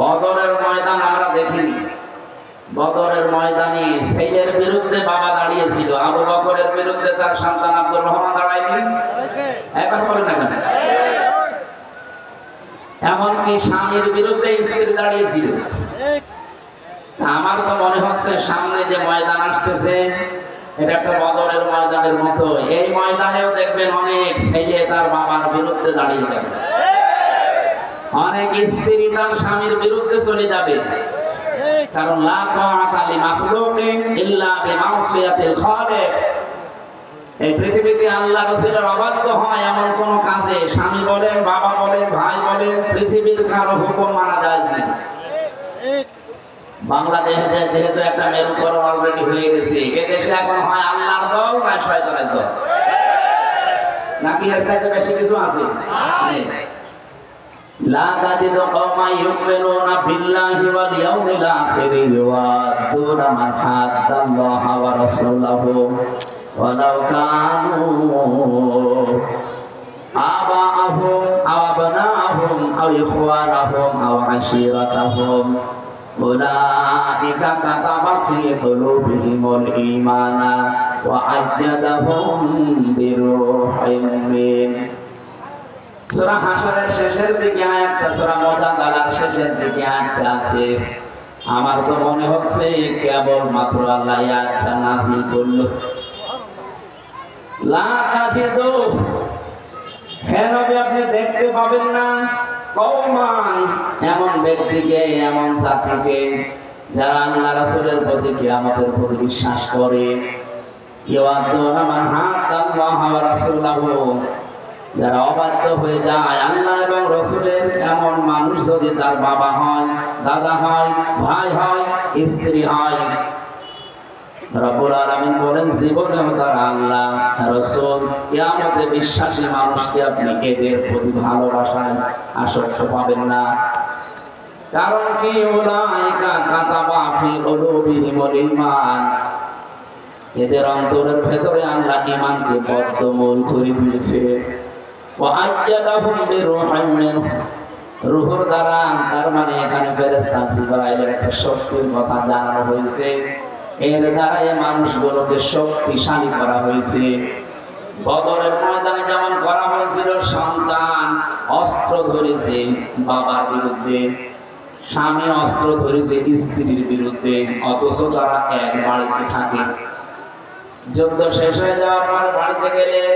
বদরের ময়দান আমরা দেখিনি। বদরের ময়দানে ছেলের বিরুদ্ধে বাবা দাঁড়িয়েছিল, আবু বকরের বিরুদ্ধে তার সন্তান আব্দুর রহমান দাঁড়ায়নি। এক কথা বলেন না কেন? এমনকি স্বামীর বিরুদ্ধে স্ত্রী দাঁড়িয়েছিল। আমার তো মনে হচ্ছে সামনে যে ময়দান আসতেছে, এটা একটা বদরের ময়দানের মতো। এই ময়দানেও দেখবেন অনেক ছেলে তার বাবার বিরুদ্ধে দাঁড়িয়ে যাবে। অনেক স্ত্রী তার স্বামীর বিরুদ্ধে চলে যাবে। কারণ খালিক। এই পৃথিবীতে আল্লাহ রাসূলের অবাধ্য হয় এমন কোন কাজে। স্বামী বলেন, বাবা বলেন, ভাই বলেন, পৃথিবীর কারও হুকুম মানা যায় না। বাংলাদেশে যেহেতু একটা মেরুকরণ অলরেডি হয়ে গেছে এখন হয় আল্লাহর দল না শয়তানের দল। নাকি এর চাইতে বেশি কিছু আছে। لا تجد قوما يؤمنون بالله واليوم الآخر يوادون من حاد الله ورسوله ولو كانوا آباءهم أو أبناءهم أو إخوانهم أو عشيرتهم أولئك كتب في قلوبهم الإيمان وأيدهم بروح منه সূরা হাসরের শেষের দিকে আয়াতটা, সূরা মুজাদালার শেষের দিকে আয়াতটা আছে। আমার তো মনে হচ্ছে কেবল মাত্র আল্লাহ আয়াতটা নাযিল করল। লা তাজিদু, হে নবী, আপনি দেখতে পাবেন না কওমান এমন ব্যক্তিকে, এমন জাতিকে যারা আল্লাহ রাসূলের প্রতি কিয়ামতের প্রতি বিশ্বাস করে। ইয়াওয়াদুনা মান হাদাল্লাহ ওয়া রাসূলাহু যারা অবাধ্য হয়ে যায়, আল্লাহ এবং রসুলের এমন মানুষ যদি তার বাবা হয়, দাদা হয়, ভাই হয়, স্ত্রী হয় বলেন, জীবনেও তারা আল্লাহ, রসুল, কিয়ামতে বিশ্বাসী মানুষকে আপনি এদের প্রতি ভালোবাসায় আসক্ত পাবেন না। কারণ কি? উলাইকা কাতাবা ফি ঈমান এদের অন্তরের ভেতরে আল্লাহ ঈমানকে বদ্ধমূল করে দিয়েছে। وأيدهم بروح منه রুহুর দ্বারা তার মানে এখানে ফেরেস্তা জিব্রাইলের একটা শক্তির কথা জানানো হয়েছে এর দ্বারা এই মানুষগুলোকে শক্তিশালী করা হয়েছে বদরের ময়দানে যেমন করা হয়েছিল সন্তান অস্ত্র ধরেছে বাবার বিরুদ্ধে স্বামী অস্ত্র ধরেছে স্ত্রীর বিরুদ্ধে অথচ তারা এক বাড়িতে থাকে যুদ্ধ শেষ হয়ে যাওয়ার পর বাড়িতে গেলেন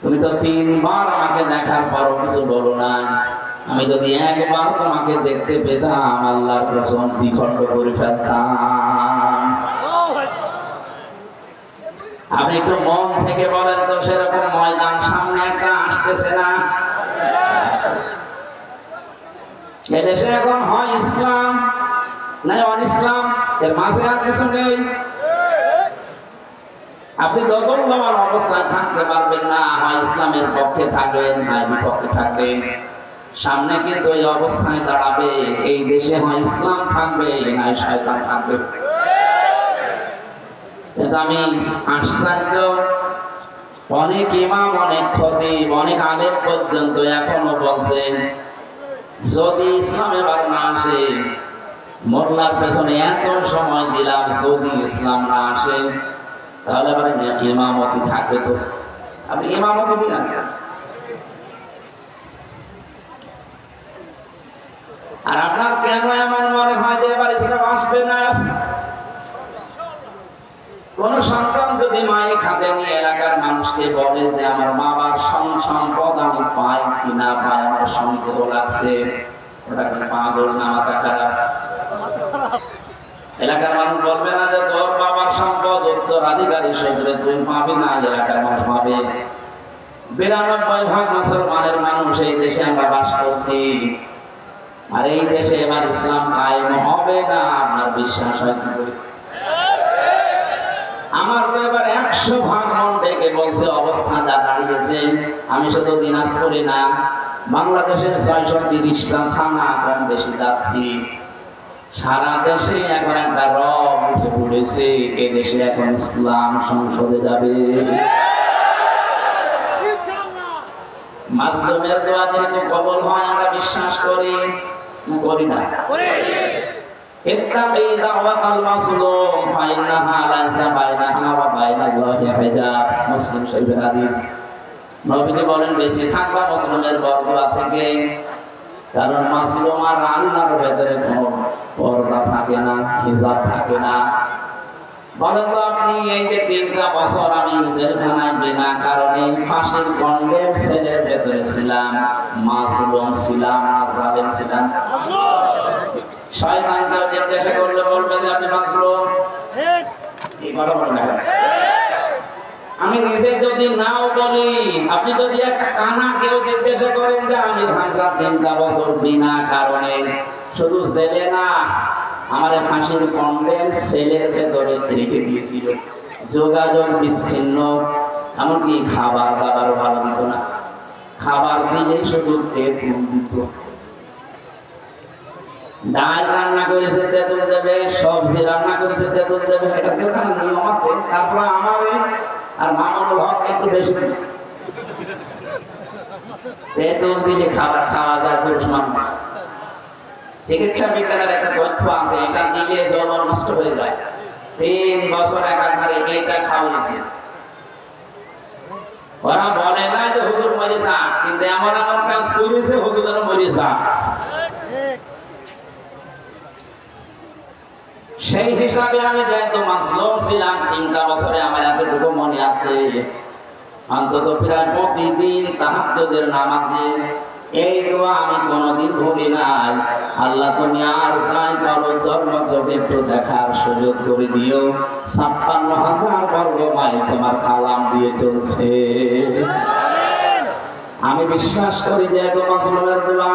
তুমি তো তিনবার আমাকে দেখার পরও কিছু বলো না। আমি যদি একবার তোমাকে দেখতে পেতাম, আল্লাহর প্রথম দ্বিখণ্ড করে ফেলতাম। আপনি একটু মন থেকে বলেন তো, সেরকম ময়দান সামনে একটা আসতেছে না? এদেশে এখন হয় ইসলাম, নাই অন ইসলাম, এর মাঝে আর কিছু নেই। আপনি দখলদার অবস্থায় থাকতে পারবেন না হয় ইসলামের পক্ষে থাকবেন হয় বিপক্ষে থাকবেন, সামনে কিন্তু এই অবস্থায় দাঁড়াবে, এই দেশে হয় ইসলাম থাকবে নয় শয়তান থাকবে। আমি আশ্চর্য। অনেক ইমাম, অনেক খতিব, অনেক আলেম পর্যন্ত এখনও বলছেন, যদি ইসলাম এবার না আসে, মোল্লার পেছনে এত সময় দিলাম, যদি ইসলাম না আসে তাহলে আবার ইমামতি থাকবে তো। আপনি ইমামতি দিন আসেন আর আপনার কেন এমন মনে হয় যে এবার ইসলাম আসবে না? কোন সন্তান যদি মায়ের খাতে নিয়ে এলাকার মানুষকে বলে যে আমার মা বাবার সম সম্পদ আমি পাই কি না পাই, আমার সন্দেহ লাগছে। ওটা কি পাগল না মাথা খারাপ? এলাকার মানুষ বলবে না যে তুই পাবি না এলাকার মানুষ পাবে। বিরানব্বই ভাগ মুসলমানের মানুষ এই দেশে আমরা বাস করছি। আর এই দেশে এবার ইসলাম কায়েম হবে না বিশ্বাস হয় কি করে? আমার তো এবার একশো ভাগ মন ডেকে বলছে, অবস্থা যা দাঁড়িয়েছে, আমি শুধু দিনাজপুরে না, বাংলাদেশের ছয়শো তিরিশটা থানা কম বেশি যাচ্ছি। সারা দেশে এখন একটা রব উঠে পড়েছে এ দেশে এখন ইসলাম সংসদে যাবে মাসলুমের দোয়া যেহেতু কবল হয় আমরা বিশ্বাস করি না করি না اتقي دعوة المظلوم فإنها ليس بينها وبين الله حجاب মুসলিম শরীফের হাদিস নবীজি বলেন বেশি থাকবা মুসলিমের বরদোয়া থেকে কারণ মাসলুম আর আল্লাহর ভেতরে কোনো পর্দা থাকে না হিজাব থাকে না। বলতো আপনি এই যে তিনটা বছর আমি জেলখানায় বিনা কারণে ফাঁসির গন্ডের ছেলের ভেতরে ছিলাম মাসলুম ছিলাম না জালেম ছিলাম। তার জিজ্ঞাসা করলে বলবে যে আপনি মাসলুম? এই না কেন? আমি নিজে যদি নাও বলি আপনি যদি একটা কানা কেউ জিজ্ঞাসা করেন যে আমি হামসা তিনটা বছর বিনা কারণে, শুধু জেলে না, আমার ফাঁসির কন্ডেম সেলের ভেতরে রেখে দিয়েছিল। যোগাযোগ বিচ্ছিন্ন, এমনকি খাবার দাবারও ভালো দিত না। খাবার দিলে শুধু তেঁতুল দিত। ডাল রান্না করেছে, তেঁতুল দেবে, সবজি রান্না করেছে, তেঁতুল দেবে, এটা সেখানে নিয়ম আছে, তারপরে আমার আর মামুনুল হক একটু বেশি খাবার খাওয়া যায় চিকিৎসা বিজ্ঞানের একটা তথ্য আছে, এটা দিলে জল নষ্ট হয়ে যায়। তিন বছর একাধারে এটা খাওয়াইছে হুজুর কিন্তু এমন এমন কাজ করেছে হুজুর যেন মরে যাক। সেই হিসাবে আমি যেহেতু মাসলুম ছিলাম, তিনটা বছরে আমার এতটুকু মনে আছে। অন্তত প্রায় প্রতিদিন তাহাজ্জুদের নামাজে এই দোয়া আমি কোনোদিন ভুলি নাই। আল্লাহ, তুমি আর করো চোখে একটু দেখার সুযোগ করে দিও। ছাপ্পান্ন হাজার বর্গ মাইল তোমার কালাম দিয়ে চলছে। আমি বিশ্বাস করি যে মাসলুমের দোয়া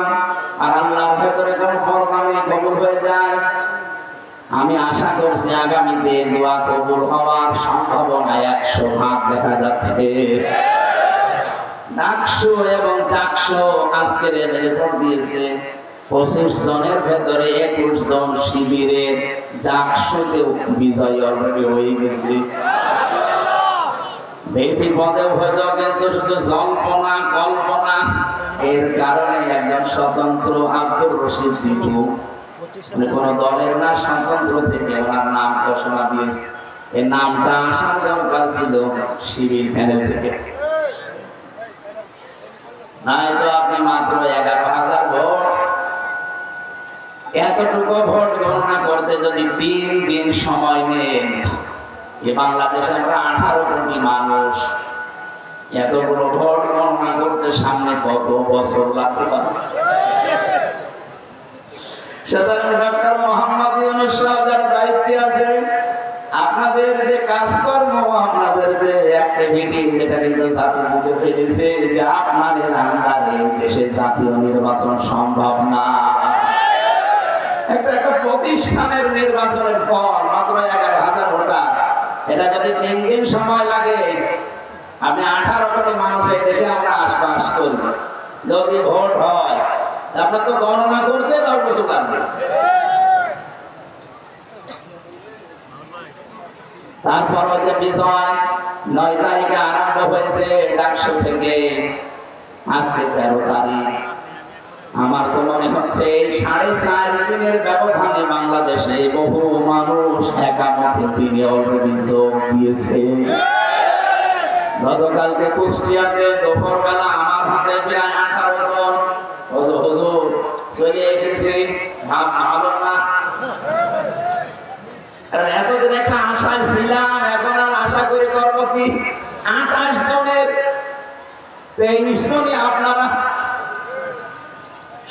আর আল্লাহর ভেতরে কোনো পর্দা নেই কবুল হয়ে যায়। আমি আশা করছি আগামীতে দোয়া কবুল হওয়ার সম্ভাবনা একশো ভাগ দেখা যাচ্ছে। ডাকশো এবং চাকশো আজকের রিপোর্ট দিয়েছে পঁচিশ জনের ভেতরে একুশ জন শিবিরে চাকশোতেও বিজয় অলরেডি হয়ে গেছে। বেপি পদেও হয়তো কিন্তু শুধু জল্পনা, কল্পনা। এর কারণে একজন স্বতন্ত্র আব্দুর রশিদ জিটু মানে কোন দলের না স্বতন্ত্র থেকে ওনার নাম ঘোষণা দিয়েছে। এই নামটা আসার দরকার ছিল শিবির প্যানেল থেকে। নাই তো আপনি মাত্র এগারো হাজার ভোট। এতটুকু ভোট গণনা করতে যদি তিন দিন সময় নেন এ বাংলাদেশে আমরা আঠারো কোটি মানুষ এতগুলো ভোট গণনা করতে সামনে কত বছর লাগতে পারে? সুতরাং মোহাম্মদ ইউনুস যার দায়িত্বে আছে আপনাদের যে কাজকর্ম, আপনাদের যে অ্যাক্টিভিটি যেটা কিন্তু জাতির মুখে ফেলেছে যে আপনাদের দেশে জাতীয় নির্বাচন সম্ভব না। একটা একটা প্রতিষ্ঠানের নির্বাচনের ফল মাত্র এগারো হাজার ভোটার। এটা যদি তিন দিন সময় লাগে আপনি আঠারো কোটি মানুষের দেশে আমরা আশপাশ করি। যদি ভোট হয় আপনার তো গণনা করতে বছর লাগবে তারপর হচ্ছে বিষয় নয় তারিখে আরম্ভ হয়েছে ডাকশো থেকে, আজকে তেরো তারিখ। আমার তো মনে হচ্ছে সাড়ে চার দিনের ব্যবধানে বাংলাদেশে বহু মানুষ একামতে তিনি অলরেডি যোগ দিয়েছে। গতকালকে কুষ্টিয়াতে দুপুর বেলা আমার হাতে প্রায় জন হুজুর, চলে এসেছি। ভাব, ভালো না? কারণ এতদিন একটা আশায় ছিলাম, এখন আর আশা করে করব কি? আঠাশ জনের তেইশ জনই আপনারা।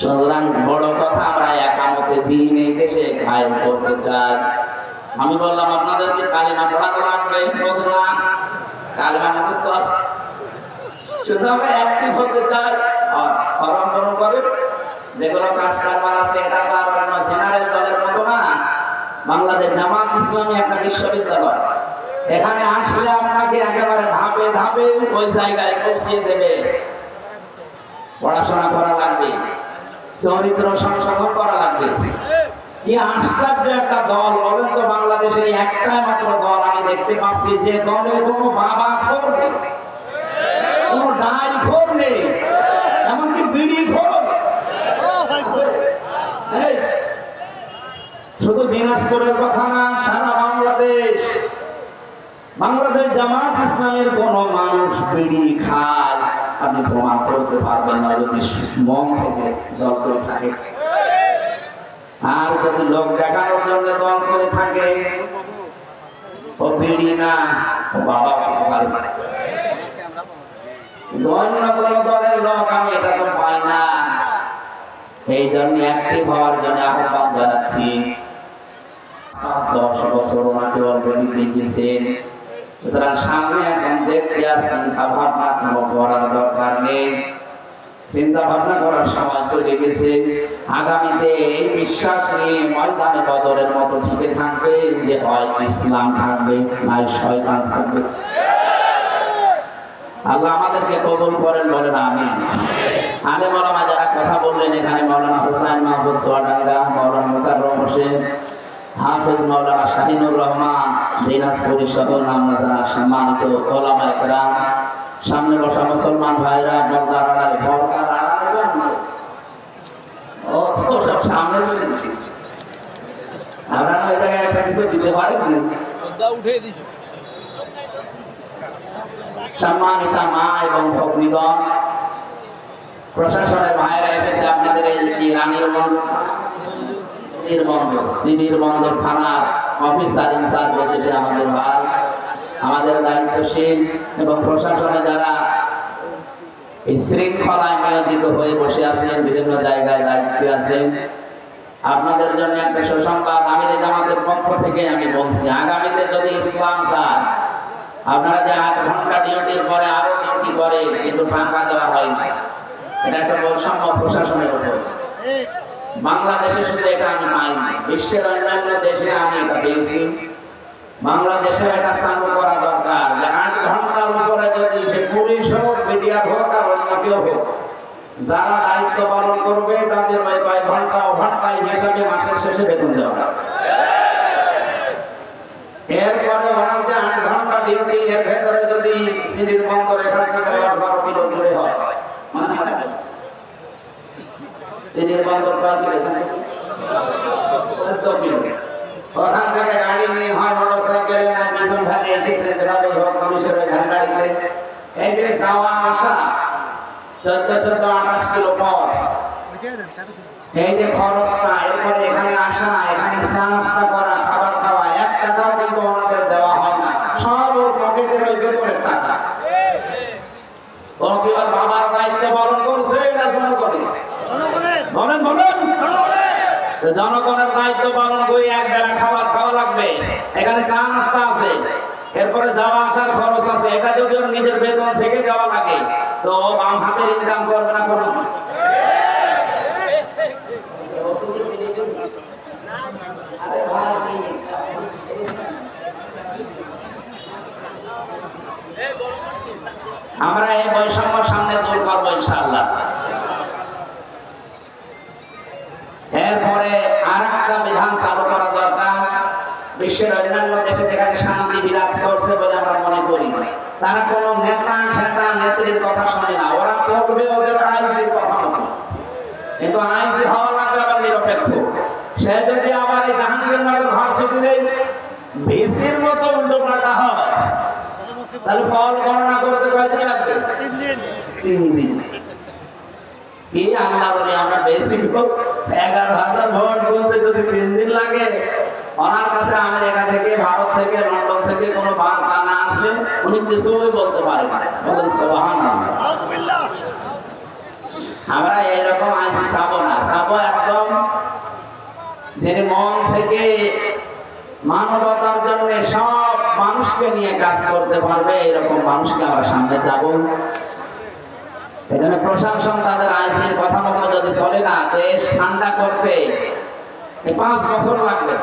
সুতরাং বড় কথা, আমরা একামতে দিন এই দেশে কায়েম করতে চাই। আমি বললাম, আপনাদেরকে কালিমা পড়াতে লাগবে কালিমা মুখস্থ আছে। শুধু আমরা অ্যাক্টিভ হতে চাই আর ফরম ফরম করে যেগুলো কাজ কারবার আছে, এটা আর অন্য জেনারেল দলের মতো না। বাংলাদেশ জামাত ইসলামী একটা বিশ্ববিদ্যালয়। এখানে আসলে আপনাকে একেবারে ধাপে ধাপে ওই জায়গায় পৌঁছিয়ে দেবে। পড়াশোনা করা লাগবে, চরিত্র সংশোধন করা লাগবে। কি আশ্চর্য একটা দল, বলেন তো বাংলাদেশে একটাই মাত্র দল আমি দেখতে পাচ্ছি, যে দলে কোনো বাবা খোর নেই, কোনো ডাল খোর নেই, এমনকি বিড়ি খোর এই, শুধু দিনাজপুরের কথা না, সারা বাংলাদেশ। বাংলাদেশ জামাত ইসলামের কোন মানুষ বিড়ি খায়। আপনি প্রমাণ করতে পারবেন না যদি মন থেকে দল করে থাকে। আর যদি লোক দেখানোর জন্য দল করে থাকে, ও বিড়ি না, ও বাবা না। এই জন্য একটি হওয়ার জন্য আহ্বান জানাচ্ছি। আগামীতে এই বিশ্বাস নিয়ে ময়দানে বদরের মতো টিকে থাকবে যে হয় ইসলাম থাকবে, নাই শয়তান থাকবে। আল্লাহ আমাদেরকে কবুল করেন বলেন আমি আমি মৌলানা যারা কথা বললেন এখানে মৌলানা হোসাইন মাহবুব সোয়াডাঙ্গা, মৌলানা মুকাররম হোসেন হাফেজ মৌলানা শাহিনুর রহমান দিনাজপুরি সদর নামনাজানা সম্মানিত ওলামা একরাম সামনে বসা মুসলমান ভাইরা বর্দার আড়ালে বর্দার আড়ালে ও সব সামনে চলে আমরা জায়গায় একটা কিছু দিতে পারি না উঠে দিছি সম্মানিতা মা এবং ভগ্নীগণ প্রশাসনের ভাইরা এসেছে আপনাদের এই রানীর বন্দর থানার অফিসার ইনচার্জ আমাদের ভাই। আমাদের দায়িত্বশীল এবং প্রশাসনে যারা এই শৃঙ্খলায় নিয়োজিত হয়ে বসে আছেন, বিভিন্ন জায়গায় আছেন, আপনাদের জন্য একটা সুসংবাদ আমির জামাতের পক্ষ থেকে আমি বলছি, আগামীতে যদি ইসলাম চায়, আপনারা যে আট ঘণ্টা ডিউটির পরে আরও ডিউটি করে, কিন্তু টাকা দেওয়া হয় না। এটা একটা বৈষম্য প্রশাসনের উপর। বাংলাদেশে শুধু এটা আমি পাইনি বিশ্বের অন্যান্য দেশে আমি এটা পেয়েছি বাংলাদেশে এটা চালু করা দরকার যে আট ঘণ্টার উপরে যদি সে পুলিশ হোক, মিডিয়া হোক আর অন্য কেউ হোক, যারা দায়িত্ব পালন করবে, তাদের কয় ঘণ্টা ঘন্টায় হিসাবে মাসের শেষে বেতন দেওয়া এরপরে ওনার যে আট ঘণ্টা ডিউটি এর ভেতরে যদি সিঁড়ির বন্দর এখান থেকে বারো কিলো দূরে হয়। থেকে? চোদ্দ কিলো ওখান থেকে গাড়ি নিয়ে হয় মোটর সাইকেলে না পিছন ধারে এসেছে, যেভাবে হোক মানুষের ওই ধান গাড়িতে এই যে সাওয়া আসা চোদ্দ চোদ্দ আঠাশ কিলো পথ। এই যে খরচটা, এরপরে এখানে আসা, এখানে চা নাস্তা করা খাবার খাওয়া এক টাকাও কিন্তু ওনাদের দেওয়া হয় না সব ওর পকেটের ওই বেতনের টাকা ও কি ওর বাবার দায়িত্ব পালন করছে না জনগণে বলেন বলেন তো জনগণের দায়িত্ব পালন করে, এক বেলা খাবার খাওয়া লাগবে। এখানে চা নাস্তা আছে। এরপরে যাওয়া আসার খরচ আছে। এটা যদি নিজের বেতন থেকে দেওয়া লাগে, তো বাম হাতের ইনকাম করবে না করবে? আমরা এই বৈষম্য সামনে দূর করব ইনশাআল্লাহ। এরপরে আর একটা বিধান চালু করা দরকার। বিশ্বের অন্যান্য দেশে যেখানে শান্তি বিরাজ করছে বলে আমরা মনে করি। তারা কোনো নেতা, খেতা, নেত্রীর কথা শোনে না। ওরা চলবে ওদের আইজির কথা মতো। কিন্তু আইজি হওয়া লাগবে আবার নিরপেক্ষ। সে যদি আবার এই জাহাঙ্গীরনগর ভার্সিটির এই ভিসির মতো উল্টো পাল্টা হয়, তাহলে ফল গণনা করতে কয়দিন লাগবে? তিন দিন। কি আল্লাহ আমরা বেশি লোক, এগারো হাজার ভোট বলতে যদি তিন দিন লাগে, ওনার কাছে আমেরিকা থেকে, ভারত থেকে, লন্ডন থেকে কোনো বার্তা না আসলে উনি কিছুই বলতে পারে আমরা এরকম আইসি চাবো না। চাবো একদম যিনি মন থেকে মানবতার জন্য সব মানুষকে নিয়ে কাজ করতে পারবে, এরকম মানুষকে আমরা সামনে যাব। এখানে প্রশাসন তাদের আইসির কথা মতো যদি চলে না, দেশ ঠান্ডা করতে পাঁচ বছর লাগবে।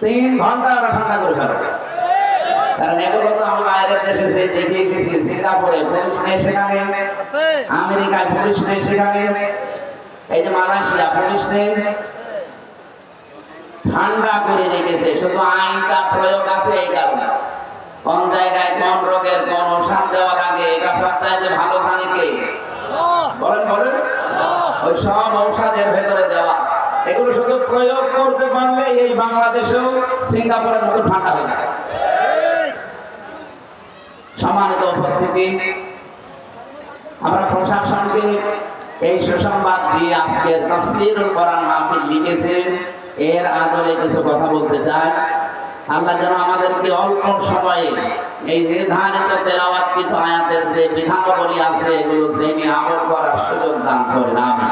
তিন ঘণ্টা ওরা ঠান্ডা করে ফেলবে। কারণ এগুলো তো আমি বাইরের দেশে সেই দেখে এসেছি সিঙ্গাপুরে পুলিশ নেই সেখানে, আমেরিকায় পুলিশ নেই সেখানে, এই যে মালয়েশিয়া পুলিশ নেই। ঠান্ডা করে রেখেছে। শুধু আইনটা প্রয়োগ আছে এই কারণে। কোন জায়গায় কোন রোগের কোন ওষুধ দেওয়া লাগে এটা ভালো কে? বলেন বলেন। ওই সব ঔষধের ভেতরে দেওয়া এগুলো শুধু প্রয়োগ করতে পারলে এই বাংলাদেশেও সিঙ্গাপুরের মতো ঠান্ডা হয়ে সম্মানিত উপস্থিতি, আমরা প্রশাসনকে এই সুসংবাদ দিয়ে আজকে তাফসীরুল কোরআন মাহফিল লিখেছে এর আদলে কিছু কথা বলতে চাই। আল্লাহ যেন আমাদেরকে অল্প সময়ে এই নির্ধারিত তেলাওয়াতকৃত আয়াতের যে বিধানাবলী আছে, এগুলো জেনে আমল করার সুযোগ দান করে আমি